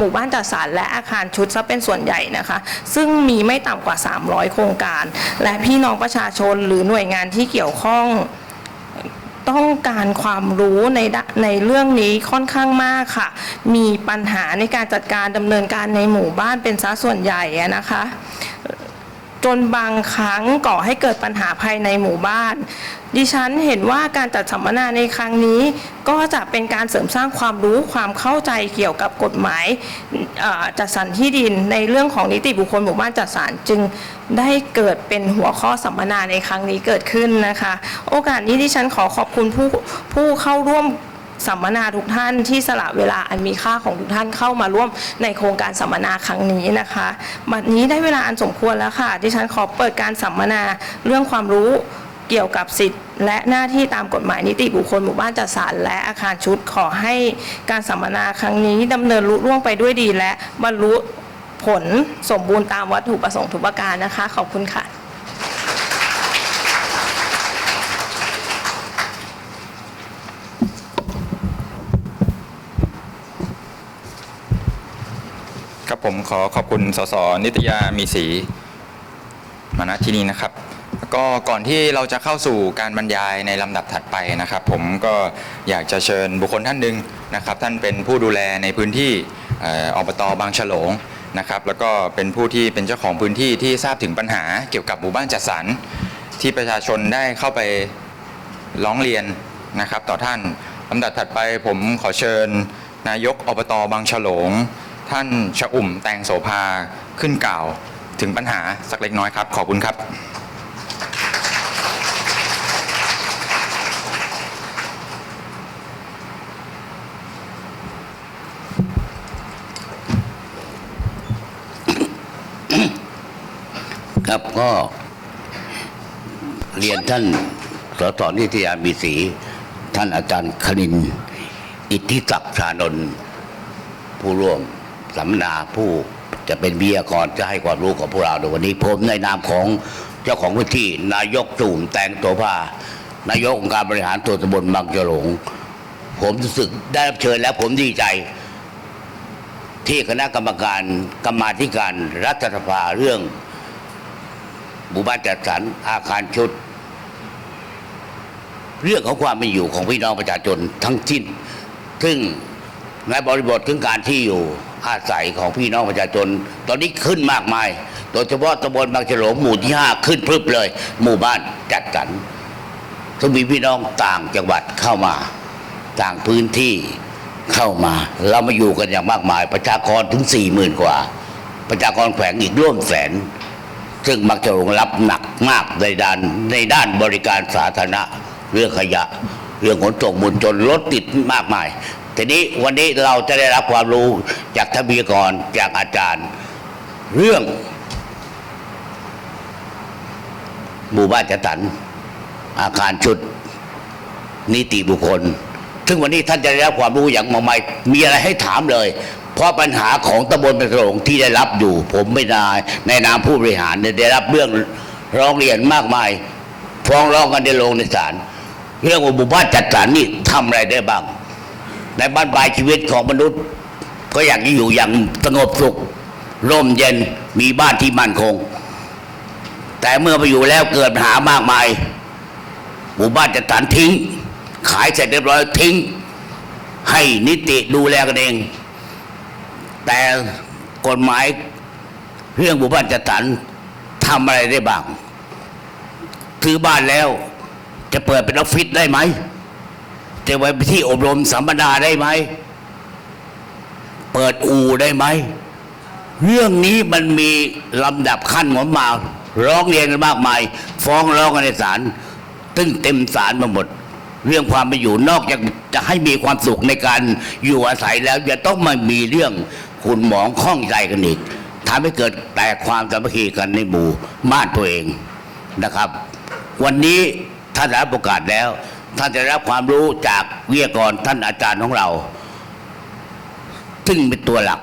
หมู่บ้านจัดสรรและอาคารชุดซะเป็นส่วนใหญ่นะคะ ซึ่งมีไม่ต่ำกว่า 300 โครงการ และพี่น้องประชาชนหรือหน่วยงานที่เกี่ยวข้องต้องการความรู้ในในเรื่องนี้ค่อนข้างมากค่ะ มีปัญหาในการจัดการดำเนินการในหมู่บ้านเป็นซะส่วนใหญ่นะคะ จนบางครั้งก่อให้เกิดปัญหาภายในหมู่บ้าน ดิฉันเห็นว่าการจัดสัมมนาในครั้งนี้ ก็จะเป็นการเสริมสร้างความรู้ความเข้าใจเกี่ยวกับกฎหมายจัดสรรที่ดินในเรื่องของนิติบุคคลหมู่บ้านจัดสรรจึงได้เกิดเป็นหัวข้อสัมมนาในครั้งนี้เกิดขึ้นนะคะ โอกาสนี้ดิฉันขอขอบคุณผู้ผู้เข้าร่วม สัมมนาทุกท่านที่สละเวลาอันมีค่าของทุกท่านเข้ามาร่วมในโครงการสัมมนาครั้งนี้นะคะบัดนี้ได้เวลาอันสมควรแล้วค่ะ ดิฉันขอเปิดการสัมมนาเรื่องความรู้เกี่ยวกับสิทธิและหน้าที่ตามกฎหมายนิติบุคคลหมู่บ้านจัดสรรและอาคารชุดขอให้การสัมมนาครั้งนี้ดำเนินลุล่วงไปด้วยดีและบรรลุผลสมบูรณ์ตามวัตถุประสงค์ทุกประการนะคะ ขอบคุณค่ะ ครับผมขอขอบคุณสสนิตยามีศรีมาณที่นี้นะครับก็ก่อนที่เราจะเข้าสู่การบรรยายในลำดับถัดไปนะครับ ผมก็อยากจะเชิญบุคคลท่านหนึ่งนะครับ ท่านเป็นผู้ดูแลในพื้นที่อออบตบางฉลงนะครับแล้วก็เป็นผู้ที่เป็นเจ้าของพื้นที่ที่ทราบถึงปัญหาเกี่ยวกับหมู่บ้านจัดสรรที่ประชาชนได้เข้าไปร้องเรียนนะครับ ต่อท่านลำดับถัดไปผมขอเชิญนายกอบตบางฉลง ท่านชะอุ่มแตงโสภาขึ้นกล่าวถึงปัญหาสักเล็กน้อยครับ ขอบคุณครับ ครับก็ เรียนท่านสสนิตยามีศรีท่านอาจารย์คณิน อิทธิศักดิ์ชานนท์ผู้ร่วม สัมนาผู้จะเป็นวิทยากรจะให้ความรู้กับพวกเราในวันนี้ผมในนามของเจ้าของพื้นที่นายกจุ่มแตงตัวผ้านายกองค์การบริหารส่วตำบลบางฉลง ผมรู้สึกได้รับเชิญแล้วผมดีใจ ที่คณะกรรมการกรรมาธิการรัฐสภาเรื่องหมู่บ้านจัดสรรอาคารชุด เรื่องของความเป็นอยู่ของพี่น้องประชาชนทั้งสิ้น ซึ่ง ในบริบทของการที่อยู่อาศัยของพี่น้องประชาชน ตอนนี้ขึ้นมากมาย โดยเฉพาะตำบลบางฉลงหมู่ที่ห้าขึ้นพรึบเลย หมู่บ้านจัดสรรซึ่งมีพี่น้องต่างจังหวัดเข้ามา ต่างพื้นที่เข้ามา เรามาอยู่กันอย่างมากมาย ประชากรถึงสี่หมื่นกว่า ประชากรแขวงอีกร่วมแสน ซึ่งมักจะรองรับหนักมากในด้านในด้านบริการสาธารณะเรื่องขยะ เรื่องขนส่งมวลชนรถติดมากมาย ทีนี้วันนี้เราจะได้รับความรู้จากทบีกรจากอาจารย์ เรื่องหมู่บ้านจัดสรรอาคารชุดนิติบุคคล ซึ่งวันนี้ท่านจะได้รับความรู้อย่างมากมายมีอะไรให้ถามเลย เพราะปัญหาของตำบลเป็นสงที่ได้รับอยู่ ผมไม่ได้ในนามผู้บริหารได้รับเรื่องร้องเรียนมากมาย ฟ้องร้องกันในโรงในศาลเรื่องหมู่บ้านจัดสรรนี่ทำอะไรได้บ้าง ในบ้านปลายชีวิตของมนุษย์ ก็อยากจะอยู่อย่างสงบสุข ร่มเย็นมีบ้านที่มั่นคง แต่เมื่อไปอยู่แล้วเกิดปัญหามากมายหมู่บ้านจัดสรรทิ้ง ขายเสร็จเรียบร้อยทิ้ง ให้นิติดูแลกันเอง แต่กฎหมายเรื่องหมู่บ้านจัดสรรทำอะไรได้บ้างซื้อบ้านแล้วจะเปิดเป็นออฟฟิศได้ไหม จะไว้เป็นที่อบรมสัมมนาได้ไหม เปิดอู่ได้ไหม เรื่องนี้มันมีลำดับขั้นของมา ร้องเรียนกันมากมาย ฟ้องร้องกันในศาลตึ้งเต็มศาลมาหมด เรื่องความเป็นอยู่นอกจากจะให้มีความสุขในการอยู่อาศัยแล้วจะต้องมามีเรื่องขุนหมองข้องใจกันอีกทำให้เกิดแตกความสามัคคีกันในหมู่บ้านตัวเองนะครับ วันนี้ท่านได้รับโอกาสแล้ว ท่านจะรับความรู้จากวิทยากรท่านอาจารย์ของเรา ซึ่งเป็นตัวหลัก